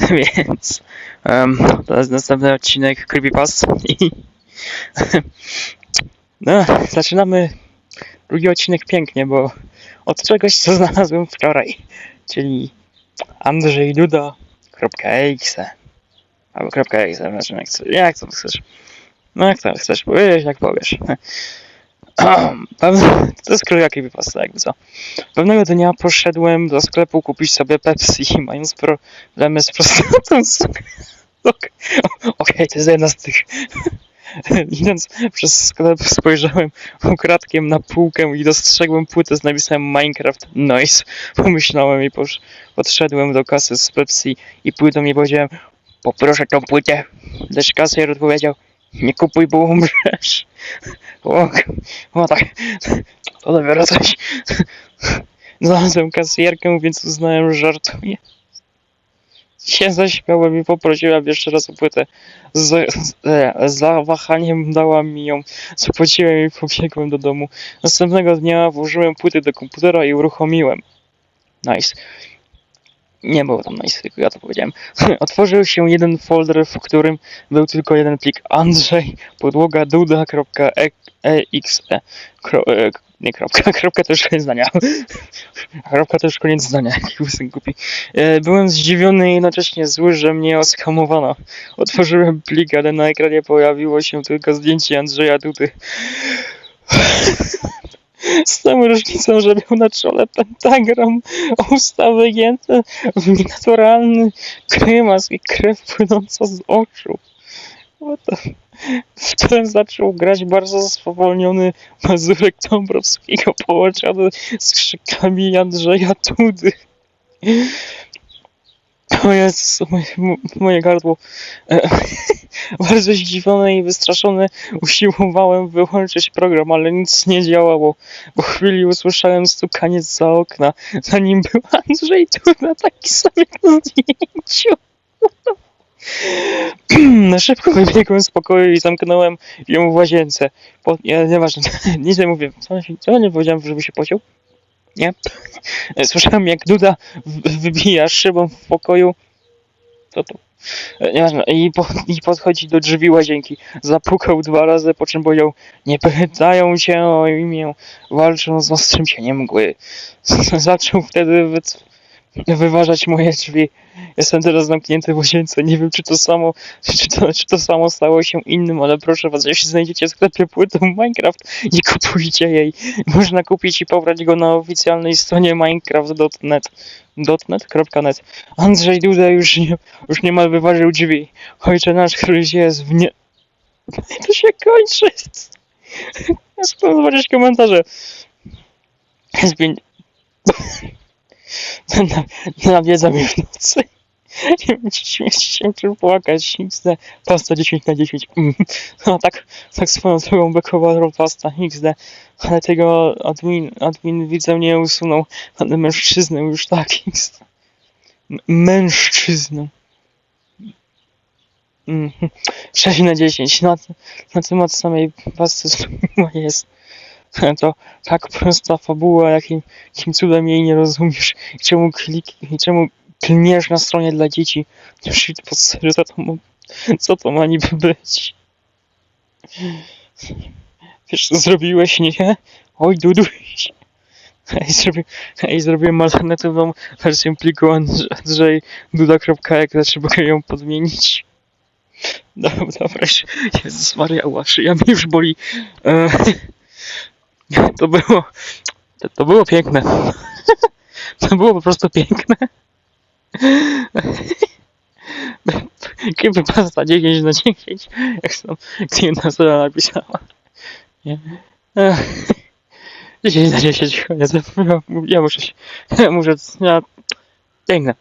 Więc em, to jest następny odcinek Creepypast i no, zaczynamy drugi odcinek pięknie, bo od czegoś co znalazłem wczoraj, czyli Andrzej Duda.exe albo .exe, znaczy jak, jak to chcesz. No jak to chcesz, powiesz, jak powiesz. To jest krótka creepypasta, jakby co. Pewnego dnia poszedłem do sklepu kupić sobie Pepsi, mając problemy z prostatą. Ok- Okej, to jest jedna z tych. Idąc przez sklep spojrzałem ukradkiem na półkę i dostrzegłem płytę z napisem Minecraft Noise. Pomyślałem i podszedłem do kasy z Pepsi i płytą mi powiedziałem poproszę tą płytę. Lecz kasjer odpowiedział nie kupuj, bo umrzesz. O, o tak, to dopiero coś. Znalazłem kasjerkę, więc uznałem, że żartuje. Się zaśmiałem i poprosiłem jeszcze raz o płytę. Z, z, z zawahaniem dała mi ją, zapłaciłem i pobiegłem do domu. Następnego dnia włożyłem płyty do komputera i uruchomiłem. Nice. Nie było tam nice, tylko ja to powiedziałem. Otworzył się jeden folder, w którym był tylko jeden plik Andrzej, podłoga duda.exe. E, nie kropka, kropka to już koniec zdania. Kropka to już koniec zdania, jaki łysyn kupi. E, Byłem zdziwiony i jednocześnie zły, że mnie oskamowano. Otworzyłem plik, ale na ekranie pojawiło się tylko zdjęcie Andrzeja Dudy. Z tą różnicą, że miał na czole pentagram, usta wygięte w naturalny grymas i krew płynąca z oczu. What the... Wtem zaczął grać bardzo spowolniony mazurek Dąbrowskiego połączony z krzykami Andrzeja Dudy. O Jezus, moje, mo- moje gardło. E, Bardzo zdziwiony i wystraszony usiłowałem wyłączyć program, ale nic nie działało. Po chwili usłyszałem stukanie za okna. Za nim był Andrzej Duda, taki sam jak na zdjęciu. Na szybko wybiegłem z pokoju i zamknąłem ją w łazience. Po, nie, nieważne, nic nie mówię. Co, co nie powiedziałem, żeby się pociął? Nie? Słyszałem jak Duda wybija szybą w pokoju. Co to? E. I, po, I podchodzi do drzwi łazienki. Zapukał dwa razy, po czym powiedział Nie pytają cię o imię, walczą z ostrym cieniem mgły. Zaczął wtedy wy, wyważać moje drzwi. Jestem teraz zamknięty w łazience. Nie wiem, czy to samo, czy to, czy to samo stało się innym, ale proszę was, jeśli znajdziecie sklepie płytę Minecraft, nie kupujcie jej. Można kupić i pobrać go na oficjalnej stronie minecraft.net. .net.net Andrzej Duda już, nie, już niemal wyważył drzwi. Ojcze nasz, któryś jest w nie... To się kończy. Zobaczyć komentarze. Jest pięć... Nawiedza mnie w nocy. Wiem, czy śmiać się, czy płakać. XD. Pasta 10 na 10. Mm. No tak, tak swoją drogą bekowa pasta. XD. Ale tego admin, admin widzę nie usunął. Ale mężczyznę już tak. XD. Mężczyznę. Mm. 6 na 10. Na, na temat samej pasty jest. To tak prosta fabuła, jakim, jakim cudem jej nie rozumiesz. I czemu klik, i czemu klniesz na stronie dla dzieci? Shit, po serio, co to, co to ma niby być? Wiesz, co zrobiłeś, nie? Oj, duduś. Ej, zrobi, ej, zrobiłem alternatywną wersję pliku Andrze- Andrzej Duda.exe, trzeba ją podmienić. Dobra, dobra, Jezus Maria, ła, szyja mnie już boli. E, to było, to, to było piękne. To było po prostu piękne. Kiedy pasta 10 na 10, jak tam klienta sobie napisała. Nie? Ech. 10 na 10, koniec. Ja, ja muszę się, ja muszę, ja, piękne.